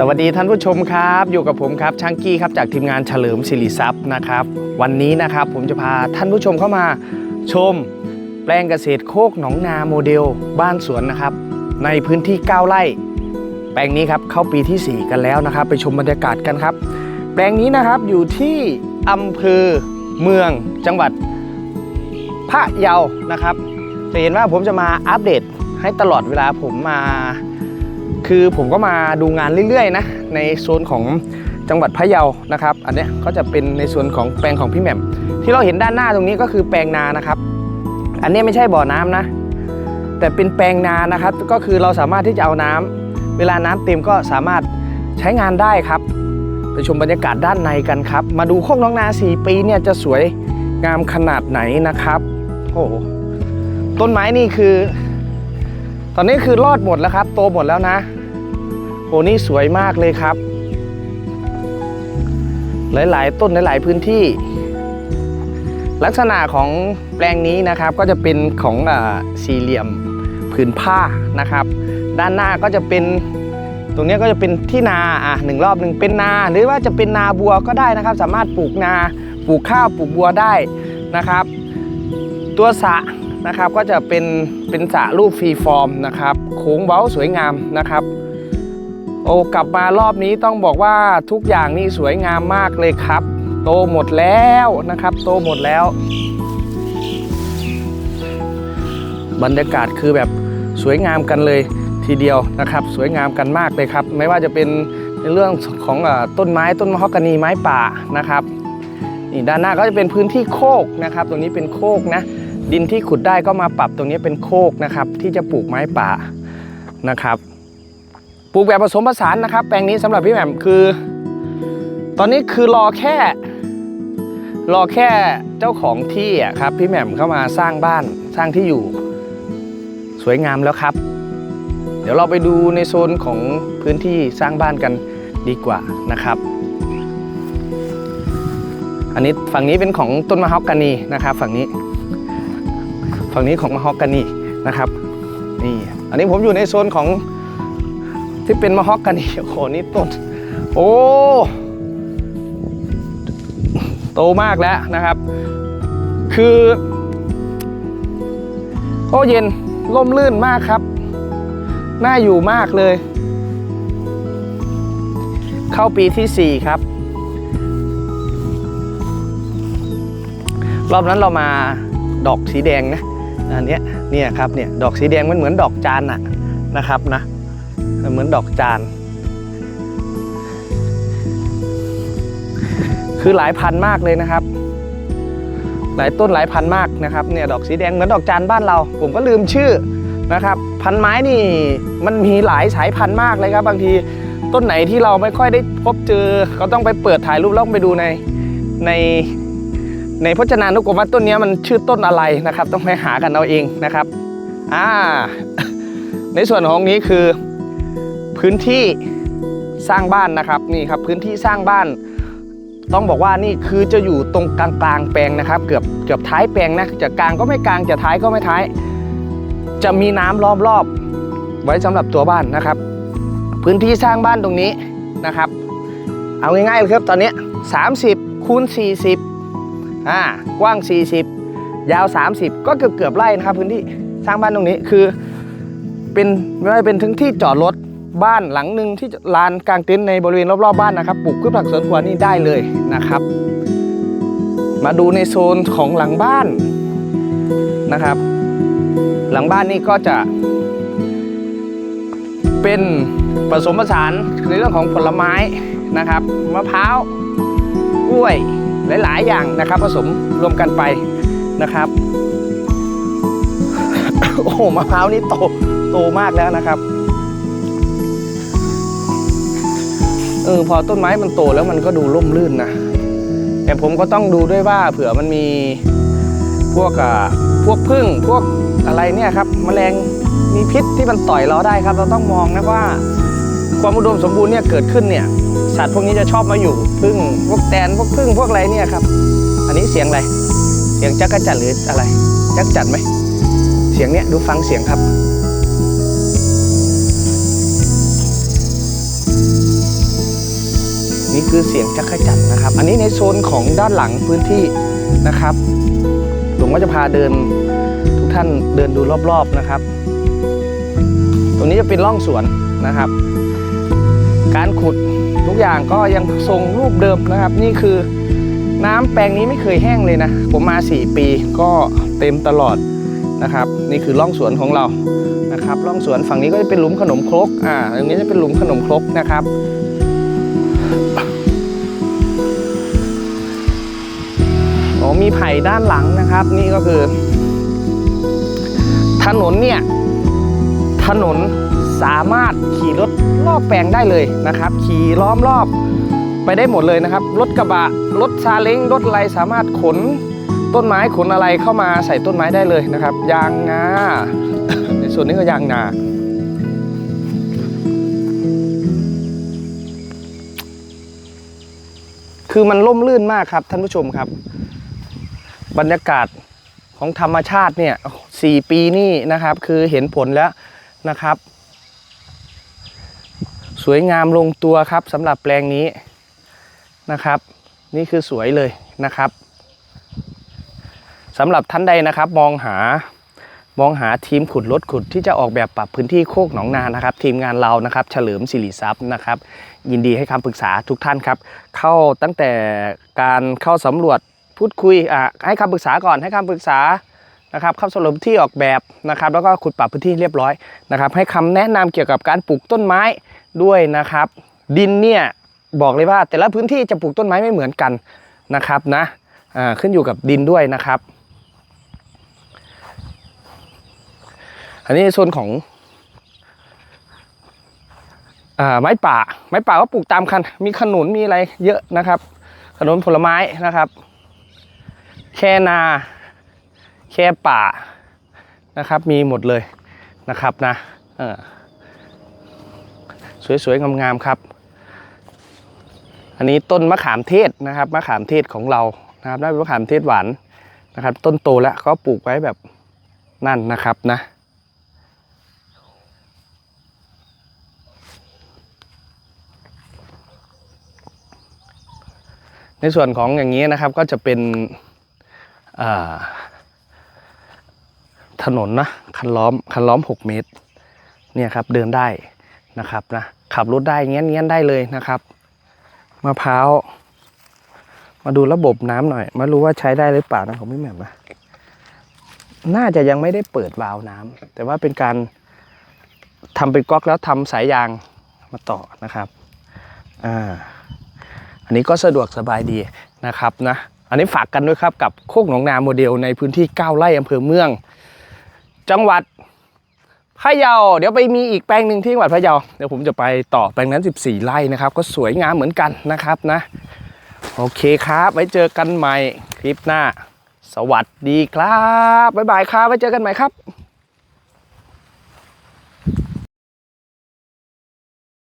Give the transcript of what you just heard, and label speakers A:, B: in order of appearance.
A: สวัสดีท่านผู้ชมครับ อยู่กับผมครับช่างกี้ครับจากทีมงานเฉลิมศิริทรัพย์นะครับ วันนี้นะครับผมจะพาท่านผู้ชมเข้ามาชม แปลงเกษตรโคกหนองนาโมเดล บ้านสวนนะครับ ในพื้นที่ 9 ไร่ แปลงนี้ครับเข้าปีทีสี่ 4 กันแล้วนะครับ ไปชมบรรยากาศกันครับ แปลงนี้นะครับอยู่ที่อำเภอเมืองจังหวัดพะเยานะครับจะเห็นว่าผมจะมาอัปเดตให้ตลอดเวลาผมมา คือผมก็มาดูงานเรื่อยๆนะในโซนของจังหวัดพะเยานะครับ อันเนี้ยก็จะเป็นในส่วนของแปลงของพี่แหม่มที่เราเห็นด้านหน้าตรงนี้ก็คือแปลงนานะครับ อันนี้ไม่ใช่บ่อน้ำนะ แต่เป็นแปลงนานะครับ ก็คือเราสามารถที่จะเอาน้ำเวลาน้ำเต็มก็สามารถใช้งานได้ครับ ไปชมบรรยากาศด้านในกันครับ มาดูโคกน้องนา4ปีเนี่ยจะสวยงามขนาดไหนนะครับโอ้โหต้นไม้นี่คือ ตอนนี้คือรอดหมดแล้วครับ โตหมดแล้วนะ โหนี่สวยมากเลยครับ หลายๆ ต้นหลายๆพื้นที่ ลักษณะของแปลงนี้นะครับก็จะเป็นของอสี่เหลี่ยมผืนผ้านะครับ ด้านหน้าก็จะเป็นตรงนี้ก็จะเป็นที่นาอะหนึ่งรอบหนึ่งเป็นนา หรือว่าจะเป็นนาบัวก็ได้นะครับ สามารถปลูกนาปลูกข้าวปลูกบัวได้นะครับ ตัวสระนะครับก็จะเป็นเป็นสระรูปฟรีฟอร์มนะครับโค้งเว้าสวยงามนะครับ โอ้กลับมารอบนี้ต้องบอกว่าทุกอย่างนี่สวยงามมากเลยครับ โตหมดแล้วนะครับ โตหมดแล้ว บรรยากาศคือแบบสวยงามกันเลยทีเดียวนะครับ สวยงามกันมากเลยครับ ไม่ว่าจะเป็นในเรื่องของอต้นไม้ต้นมะฮอกกานีไม้ป่านะครับนี่ด้านหน้าก็จะเป็นพื้นที่โคกนะครับ ตรงนี้เป็นโคกนะ ดินที่ขุดได้ก็มาปรับตรงนี้เป็นโคกนะครับ ที่จะปลูกไม้ป่านะครับ ปลูกแบบผสมผสานนะครับ แปลงนี้สำหรับพี่แหม่มคือ ตอนนี้คือรอแค่ รอแค่เจ้าของที่อะครับ พี่แหม่มเข้ามาสร้างบ้านสร้างที่อยู่ สวยงามแล้วครับ เดี๋ยวเราไปดูในโซนของพื้นที่สร้างบ้านกันดีกว่านะครับ อันนี้ฝั่งนี้เป็นของต้นมะฮอกกานีนะครับ ฝั่งนี้ ฝั่งนี้ของมะฮอกกานีนะครับนี่อันนี้ผมอยู่ในโซนของ ที่เป็นมะฮอกกานีโอ้โหนี่ต้น โอ้โตมากแล้วนะครับ คือโอ้เย็นร่มรื่นมากครับ น่าอยู่มากเลย เข้าปีที่ 4 ครับ รอบนั้นเรามาดอกสีแดงนะอันนี้เนี่ยครับเนี่ยดอกสีแดงมันเหมือนดอกจานอะนะครับนะ เหมือนดอกจาน คือหลายพันมากเลยนะครับ หลายต้นหลายพันมากนะครับเนี่ยดอกสีแดงเหมือนดอกจานบ้านเรา ผมก็ลืมชื่อนะครับ พันไม้นี่มันมีหลายสายพันธุ์มากเลยครับ บางทีต้นไหนที่เราไม่ค่อยได้พบเจอก็ต้องไปเปิดถ่ายรูปแล้วไปดูในในในพจนานุกรมว่าต้นนี้มันชื่อต้นอะไรนะครับ ต้องไปหากันเอาเองนะครับ อ่า ในส่วนของนี้คือ พื้นที่สร้างบ้านนะครับนี่ครับพื้นที่สร้างบ้าน ต้องบอกว่านี่คือจะอยู่ตรงกลางกลางแปลงนะครับ เกือบเกือบท้ายแปลงนะจะกลางก็ไม่กลางจะท้ายก็ไม่ท้าย จะมีน้ำล้อมรอบ ไว้สำหรับตัวบ้านนะครับ พื้นที่สร้างบ้านตรงนี้นะครับ เอาง่ายๆเลยครับตอนนี้ 30คูณ40อ่ากว้าง 40 ยาว 30 ก็เกือบเกือบไร่นะครับ พื้นที่สร้างบ้านตรงนี้คือเป็นไม่ว่าจะเป็นทั้งที่จอดรถ บ้านหลังหนึ่งที่ลานกลางเต็นท์ในบริเวณรอบๆบ้านนะครับปลูกพืชผักสวนครัวนี่ได้เลยนะครับ มาดูในโซนของหลังบ้านนะครับ หลังบ้านนี่ก็จะ เป็นผสมผสานในเรื่องของผลไม้นะครับมะพร้าวกล้วยหลาย ๆ อย่างนะครับ ผสมรวมกันไปนะครับโอ้โหมะพร้าวนี่โตโตมากแล้วนะครับ เออพอต้นไม้มันโตแล้วมันก็ดูร่มรื่นนะแต่ผมก็ต้องดูด้วยว่าเผื่อมันมีพวกอ่าพวกพึ่งพวกอะไรเนี่ยครับแมลงมีพิษที่มันต่อยเราได้ครับ เราต้องมองนะว่า ความอุดมสมบูรณ์เนี่ยเกิดขึ้นเนี่ยสัตว์พวกนี้จะชอบมาอยู่พึ่งพวกแตนพวกพึ่งพวกอะไรเนี่ยครับ อันนี้เสียงอะไรเสียงจักรจั่นหรืออะไร จักรจั่นไหมเสียงเนี้ยดูฟังเสียงครับ นี่คือเสียงจักรจันนะครับ อันนี้ในโซนของด้านหลังพื้นที่นะครับผมก็จะพาเดินทุกท่านเดินดูรอบๆนะครับ ตรงนี้จะเป็นร่องสวนนะครับ การขุดทุกอย่างก็ยังทรงรูปเดิมนะครับ นี่คือน้ำแปลงนี้ไม่เคยแห้งเลยนะ ผมมา 4 ปีก็เต็มตลอดนะครับ นี่คือร่องสวนของเรานะครับร่องสวนฝั่งนี้ก็จะเป็นหลุมขนมครกอ่าตรงนี้จะเป็นหลุมขนมครกนะครับ มีไผ่ด้านหลังนะครับ นี่ก็คือ ถนนเนี่ย ถนนสามารถขี่รถรอบแปลงได้เลยนะครับ ขี่ล้อมรอบไปได้หมดเลยนะครับ รถกระบะ รถซาเล้งรถอะไรสามารถขนต้นไม้ขนอะไรเข้ามาใส่ต้นไม้ได้เลยนะครับ ยางนาในส่วนนี้ก็ยางนาคือมันล่มลื่นมากครับท่านผู้ชมครับ บรรยากาศของธรรมชาติเนี่ยสี่ปีนี่นะครับ คือเห็นผลแล้วนะครับ สวยงามลงตัวครับสำหรับแปลงนี้นะครับ นี่คือสวยเลยนะครับสำหรับท่านใดนะครับมองหามองหาทีมขุดรถขุดที่จะออกแบบปรับพื้นที่โคกหนองนานะครับ ทีมงานเรานะครับ เฉลิมสิริทรัพย์นะครับ ยินดีให้คำปรึกษาทุกท่านครับ เข้าตั้งแต่การเข้าสำรวจ พูดคุยอะให้คำปรึกษาก่อนให้คำปรึกษานะครับเข้าสรุปที่ออกแบบนะครับแล้วก็ขุดปรับพื้นที่เรียบร้อยนะครับให้คำแนะนำเกี่ยวกับการปลูกต้นไม้ด้วยนะครับ ดินเนี่ยบอกเลยว่าแต่ละพื้นที่จะปลูกต้นไม้ไม่เหมือนกันนะครับนะอ่าขึ้นอยู่กับดินด้วยนะครับ อันนี้ในโซนของอ่าไม้ป่าไม้ป่าก็ปลูกตามคันมีขนุนมีอะไรเยอะนะครับ ขนุนผลไม้นะครับ แค่นา แค่ป่านะครับ มีหมดเลยนะครับนะสวยๆ งามๆ ครับ อันนี้ต้นมะขามเทศนะครับ มะขามเทศของเรานะครับได้เป็นมะขามเทศหวานนะครับ ต้นโตแล้วก็ปลูกไว้แบบนั่นนะครับนะในส่วนของอย่างนี้นะครับก็จะเป็น ถนนนะคันล้อมคันล้อม 6 เมตรเนี่ยครับเดินได้นะครับนะขับรถได้เงี้ยเงี้ยได้เลยนะครับมะพร้าวมาดูระบบน้ำหน่อย มารู้ว่าใช้ได้หรือเปล่านะผมไม่แม่นนะน่าจะยังไม่ได้เปิดวาล์วน้ำแต่ว่าเป็นการทำเป็นก๊อกแล้วทำสายยางมาต่อนะครับอ่าอันนี้ก็สะดวกสบายดีนะครับนะ อันนี้ฝากกันด้วยครับกับโคกหนองนาโมเดลในพื้นที่ 9 ไร่อำเภอเมือง จังหวัดพะเยา เดี๋ยวไปมีอีกแปลงหนึ่งที่จังหวัดพะเยา เดี๋ยวผมจะไปต่อแปลงนั้น 14 ไร่นะครับ ก็สวยงามเหมือนกันนะครับนะ โอเคครับ ไว้เจอกันใหม่คลิปหน้า สวัสดีครับ บ๊ายบายครับ ไว้เจอกันใหม่ครับ